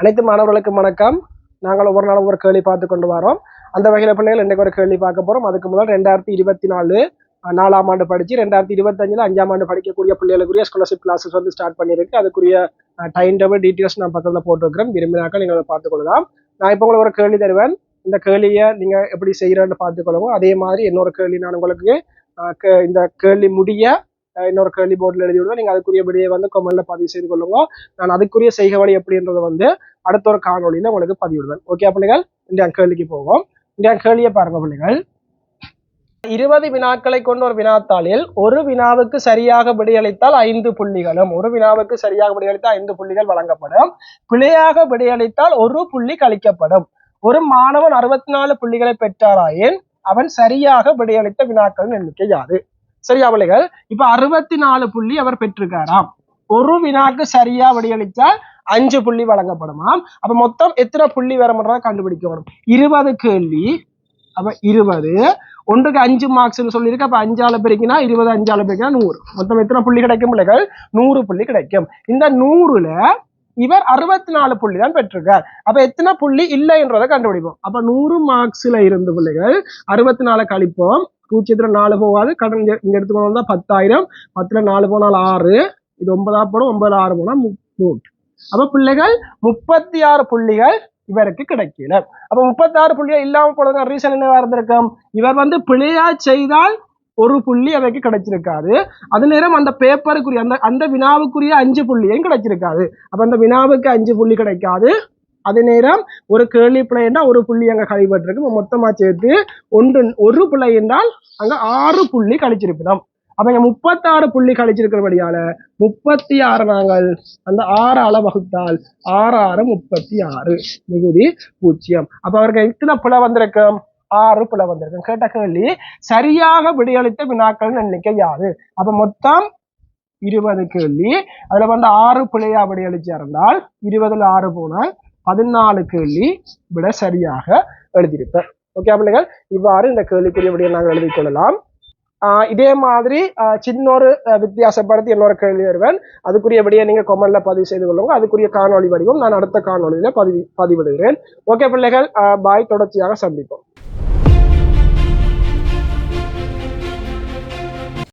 அனைத்து மாணவர்களுக்கும் வணக்கம். நாங்கள் ஒவ்வொரு நாளும் ஒரு கேள்வி பார்த்து கொண்டு வரோம். அந்த வகையில் பிள்ளைகள் இன்றைக்கு ஒரு கேள்வி பார்க்க போகிறோம் அதுக்கு முதல் ரெண்டாயிரத்தி இருபத்தி நாலு நாலாம் ஆண்டு படித்து ரெண்டாயிரத்தி இருபத்தஞ்சில் அஞ்சாம் ஆண்டு படிக்கக்கூடிய பிள்ளைகளுக்குரிய ஸ்காலர்ஷிப் கிளாஸஸ் வந்து ஸ்டார்ட் பண்ணியிருக்கு. அதுக்குரிய டைம் டேபிள் டீட்டெயில்ஸ் நான் பக்கத்தில் போட்டிருக்கிறேன். விரும்பினாக்கள் நீங்கள் அதை பார்த்துக்கொள்ளலாம் நான் இப்போ உங்களுக்கு ஒரு கேள்வி தருவேன். இந்த கேள்வியை நீங்கள் எப்படி செய்கிறேன்னு பார்த்துக்கொள்ளவும் அதே மாதிரி இன்னொரு கேள்வி நான் உங்களுக்கு இந்த கேள்வி முடிய இன்னொரு கேள்வி போர்டில் எழுதி விடுவேன் நீங்கள் அதுக்குரிய விடையை வந்து கமெண்ட்ல பதிவு செய்து கொள்ளுங்க. நான் அதுக்குரிய செய்க வழி எப்படின்றத வந்து அடுத்த ஒரு காணொளியில உங்களுக்கு பதிவிடுவேன் ஓகே பிள்ளைகள்? இந்த கேள்விக்கு போவோம். இந்த கேள்வியை பாருங்க பிள்ளைகள். இருபது வினாக்களை கொண்ட ஒரு வினாத்தாளில் ஒரு வினாவுக்கு சரியாக விடையளித்தால் ஐந்து புள்ளிகளும். ஒரு வினாவுக்கு சரியாக விடையளித்தால் ஐந்து புள்ளிகள் வழங்கப்படும். பிழையாக விடையளித்தால் ஒரு புள்ளி கழிக்கப்படும். ஒரு மாணவன் அறுபத்தி நாலு புள்ளிகளை பெற்றாராயின் அவன் சரியாக விடையளித்த வினாக்களின் எண்ணிக்கை யாது சரியா பிள்ளைகள்? இப்ப அறுபத்தி நாலு புள்ளி அவர் பெற்றிருக்காராம். ஒரு வினாக்கு சரியா வடிவளித்தால் அஞ்சு புள்ளி வழங்கப்படுமாம். அப்ப மொத்தம் எத்தனை புள்ளி வரமுன்றதை கண்டுபிடிக்க வரும் இருபது கேள்வி. அப்ப இருபது. ஒன்றுக்கு அஞ்சு மார்க்ஸ்னு சொல்லியிருக்கு. அப்ப அஞ்சால பெருக்கினா இருபது அஞ்சால பெருக்கினா நூறு. மொத்தம் எத்தனை புள்ளி கிடைக்கும் பிள்ளைகள்? நூறு புள்ளி கிடைக்கும். இந்த நூறுல இவர் அறுபத்தி நாலு புள்ளி தான் பெற்றிருக்கார். அப்ப எத்தனை புள்ளி இல்லைன்றதை கண்டுபிடிப்போம். அப்ப நூறு மார்க்ஸ்ல இருந்து பிள்ளைகள் அறுபத்தி நாலு கழிப்போம். பூஜ்ஜியத்துல நாலு போகாது. கடன் இங்க இங்க எடுத்துக்கணும் வந்தா பத்தாயிரம். பத்துல நாலு போனால் ஆறு. இது ஒன்பதா போடும் ஒன்பதுல ஆறு போனா மு- அப்ப பிள்ளைகள் முப்பத்தி ஆறு புள்ளிகள் இவருக்கு கிடைக்கல அப்ப முப்பத்தி ஆறு புள்ளிகள் இல்லாம போனதுக்கு ரீசன் என்ன இருந்திருக்கும்? இவர் வந்து பிழையா செய்தால் ஒரு புள்ளி அவருக்கு கிடைச்சிருக்காது. அது நேரம் அந்த பேப்பருக்குரிய அந்த அந்த வினாவுக்குரிய அஞ்சு புள்ளியும் கிடைச்சிருக்காது. அப்ப அந்த வினாவுக்கு அஞ்சு புள்ளி கிடைக்காது. அதே நேரம் ஒரு கேள்வி பிழை என்றால் ஒரு புள்ளி அங்கே கழிப்பட்டிருக்கு மொத்தமாக சேர்த்து ஒன்று ஒரு பிழை என்றால் அங்கே ஆறு புள்ளி கழிச்சிருப்பினோம். அப்போ இங்கே முப்பத்தாறு புள்ளி கழிச்சிருக்கிறபடியால முப்பத்தி ஆறு நாங்கள் அந்த ஆறால வகுத்தால் ஆறு ஆறு முப்பத்தி ஆறு மிகுதி பூஜ்ஜியம் அப்போ அவருக்கு எத்தனை பிழை வந்திருக்கும்? ஆறு பிழை வந்திருக்கும். கேட்ட கேள்வி சரியாக விடையளித்த வினாக்கள் எண்ணிக்கை யாது? அப்போ மொத்தம் இருபது கேள்வி. அதில் வந்து ஆறு பிழையா விடையளிச்சா இருந்தால் இருபதில் ஆறு போனால் பதினாலு கேள்வி விட சரியாக எழுதியிருப்பேன். ஓகே பிள்ளைகள் இவ்வாறு இந்த கேள்விக்குரிய விடையை நாங்கள் எழுதி கொள்ளலாம் இதே மாதிரி சின்னொரு வித்தியாசப்படுத்தி இன்னொரு கேள்வி வருவேன். அதுக்குரிய விடையை நீங்கள் கொமெண்ட்ல பதிவு செய்து கொள்ளுங்க. அதுக்குரிய காணொளி வடிவம் நான் அடுத்த காணொளியில பதிவு பதிவிடுகிறேன். ஓகே பிள்ளைகள் பாய் தொடர்ச்சியாக சந்திப்போம்.